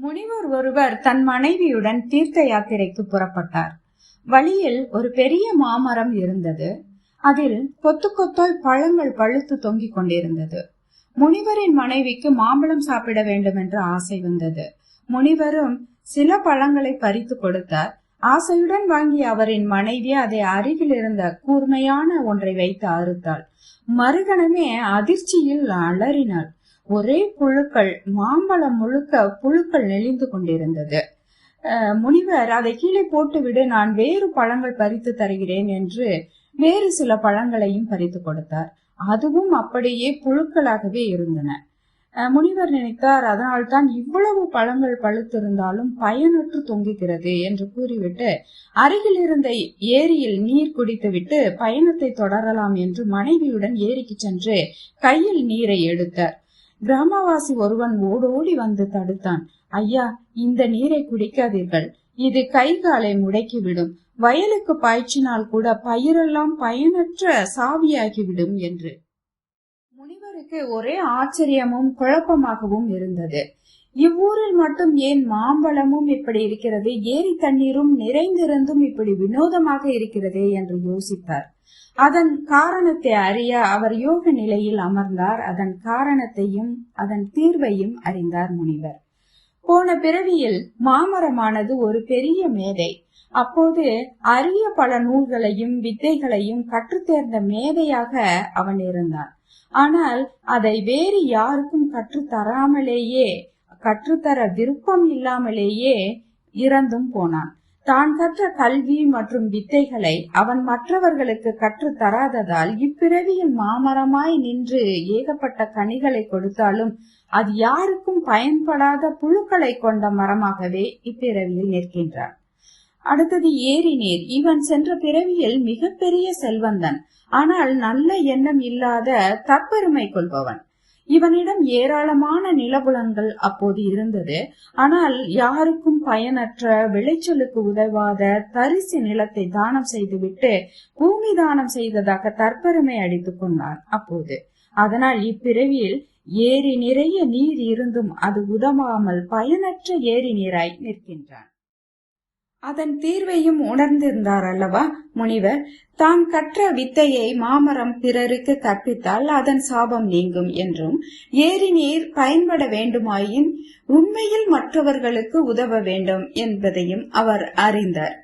முனிவர் ஒருவர் தன் மனைவியுடன் தீர்த்த யாத்திரைக்கு புறப்பட்டார். வழியில் ஒரு பெரிய மாமரம் இருந்தது. அதில் கொத்து கொத்தாய் பழங்கள் பழுத்து தொங்கிக் கொண்டிருந்தது. முனிவரின் மனைவிக்கு மாம்பழம் சாப்பிட வேண்டும் என்று ஆசை வந்தது. முனிவரும் சில பழங்களை பறித்து கொடுத்தார். ஆசையுடன் வாங்கிய அவரின் மனைவி அதை அருகில் இருந்த கூர்மையான ஒன்றை வைத்து அறுத்தாள். மறுகணமே அதிர்ச்சியில் அலறினாள். ஒரே புழுக்கள் மாம்பழம் முழுக்க புழுக்கள் நெளிந்து கொண்டிருந்தது. முனிவர் அதை கீழே போட்டுவிடு நான் வேறு பழங்கள் பறித்து தருகிறேன் என்று வேறு சில பழங்களையும் பறித்து கொடுத்தார். அதுவும் அப்படியே புழுக்களாகவே இருந்தன. முனிவர் நினைத்தார் அதனால்தான் இவ்வளவு பழங்கள் பழுத்திருந்தாலும் பயனற்று தொங்குகிறது என்று கூறிவிட்டு அருகில் இருந்த ஏரியில் நீர் குடித்துவிட்டு பயணத்தை தொடரலாம் என்று மனைவியுடன் ஏரிக்கு சென்று கையில் நீரை எடுத்தார். கிராமவாசி ஒருவன் ஓடோடி வந்து தடுத்தான். ஐயா இந்த நீரை குடிக்காதீர்கள். இது கை காலை முடக்கிவிடும். வயலுக்கு பாய்ச்சினால் கூட பயிரெல்லாம் பயனற்ற சாவியாகிவிடும் என்று. முனிவருக்கு ஒரே ஆச்சரியமும் குழப்பமாகவும் இருந்தது. இவ்வூரில் மட்டும் ஏன் மாம்பழமும் இப்படி இருக்கிறது? ஏரி தண்ணீரும் நிறைந்திருந்தும் இப்படி வினோதமாக இருக்கிறதே என்று யோசித்தார் அதன் காரணத்தை அறிய அவர் யோக நிலையில் அமர்ந்தார். அதன் காரணத்தையும் அதன் தீர்வையும் அறிந்தார் முனிவர். போன பிறவியில் மாமரமானது ஒரு பெரிய மேதை. அப்போது அரிய பல நூல்களையும் வித்தைகளையும் கற்றுத்தேர்ந்த மேதையாக அவன் இருந்தான். ஆனால் அதை வேறு யாருக்கும் கற்றுத்தராமலேயே கற்றுத்தர விருப்பம் இல்லாமலேயே இறந்தும் போனான். தான் கற்ற கல்வி மற்றும் வித்தைகளை அவன் மற்றவர்களுக்கு கற்றுத் தராததால் இப்பிறவியில் மாமரமாய் நின்று ஏகப்பட்ட கனிகளை கொடுத்தாலும் அது யாருக்கும் பயன்படாத புழுக்களை கொண்ட மரமாகவே இப்பிறவியில் நிற்கின்றான் அடுத்தது ஏரி நீர் இவன் சென்ற பிறவியில் மிகப்பெரிய செல்வந்தன். ஆனால் நல்ல எண்ணம் இல்லாத தற்பெருமை கொள்பவன். இவனிடம் ஏராளமான நிலபுலங்கள் அப்போது இருந்தது. ஆனால் யாருக்கும் பயனற்ற விளைச்சலுக்கு உதவாத தரிசு நிலத்தை தானம் செய்துவிட்டு பூமி தானம் செய்ததாக தற்பெருமை அடித்துக் கொண்டான் அப்போது. அதனால் இப்பிறவியில் ஏரி நிறைய நீர் இருந்தும் அது உதவாமல் பயனற்ற ஏரி நீராய் நிற்கின்றான். அதன் தீர்வையும் உணர்ந்திருந்தார் அல்லவா? முனிவர் தான் கற்ற வித்தையை மாமரம் பிறருக்கு கற்பித்தால் அதன் சாபம் நீங்கும் என்றும் ஏரி நீர் பயன்பட வேண்டுமாயின் உண்மையில் மற்றவர்களுக்கு உதவ வேண்டும் என்பதையும் அவர் அறிந்தார்.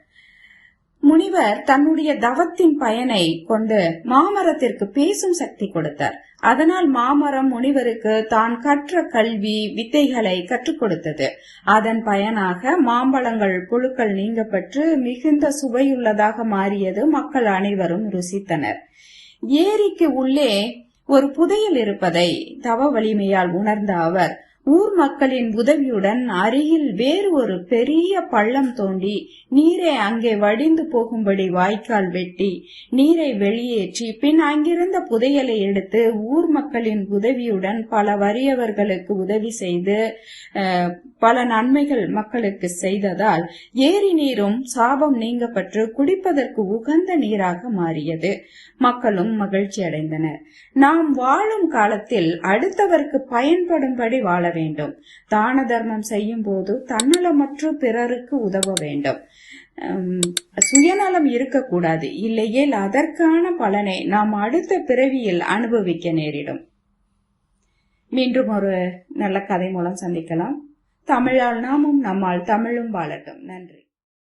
முனிவர் தன்னுடைய தவத்தின் பயனை கொண்டு மாமரத்திற்கு பேசும் சக்தி கொடுத்தார். அதனால் மாமரம் முனிவருக்கு தான் கற்ற கல்வி வித்தைகளை கற்றுக் கொடுத்தது. அதன் பயனாக மாம்பழங்கள் புழுக்கள் நீங்கப்பட்டு மிகுந்த சுவையுள்ளதாக மாறியது மக்கள் அனைவரும் ருசித்தனர். ஏரிக்கு உள்ளே ஒரு புதையல் இருப்பதை தவ வலிமையால் உணர்ந்த அவர் ஊர் மக்களின் உதவியுடன் அருகில் வேறு ஒரு பெரிய பள்ளம் தோண்டி நீரை அங்கே வடிந்து போகும்படி வாய்க்கால் வெட்டி நீரை வெளியேற்றி பின் அங்கிருந்த புதையலை எடுத்து ஊர் மக்களின் உதவியுடன் பல வறியவர்களுக்கு உதவி செய்து பல நன்மைகள் மக்களுக்கு செய்ததால் ஏரி நீரும் சாபம் நீங்கப்பட்டு குடிப்பதற்கு உகந்த நீராக மாறியது. மக்களும் மகிழ்ச்சி அடைந்தனர் நாம் வாழும் காலத்தில் அடுத்தவருக்கு பயன்படும்படி வாழ வேண்டும். தான தர்மம் செய்யும் போது தன்னலமற்று பிறருக்கு உதவ வேண்டும். சுயநலம் இருக்கக்கூடாது. இல்லையேல் அதற்கான பலனை நாம் அடுத்த பிறவியில் அனுபவிக்க நேரிடும். மீண்டும் ஒரு நல்ல கதை மூலம் சந்திக்கலாம். தமிழால் நாமும் நம்மால் தமிழும் வாழட்டும். நன்றி.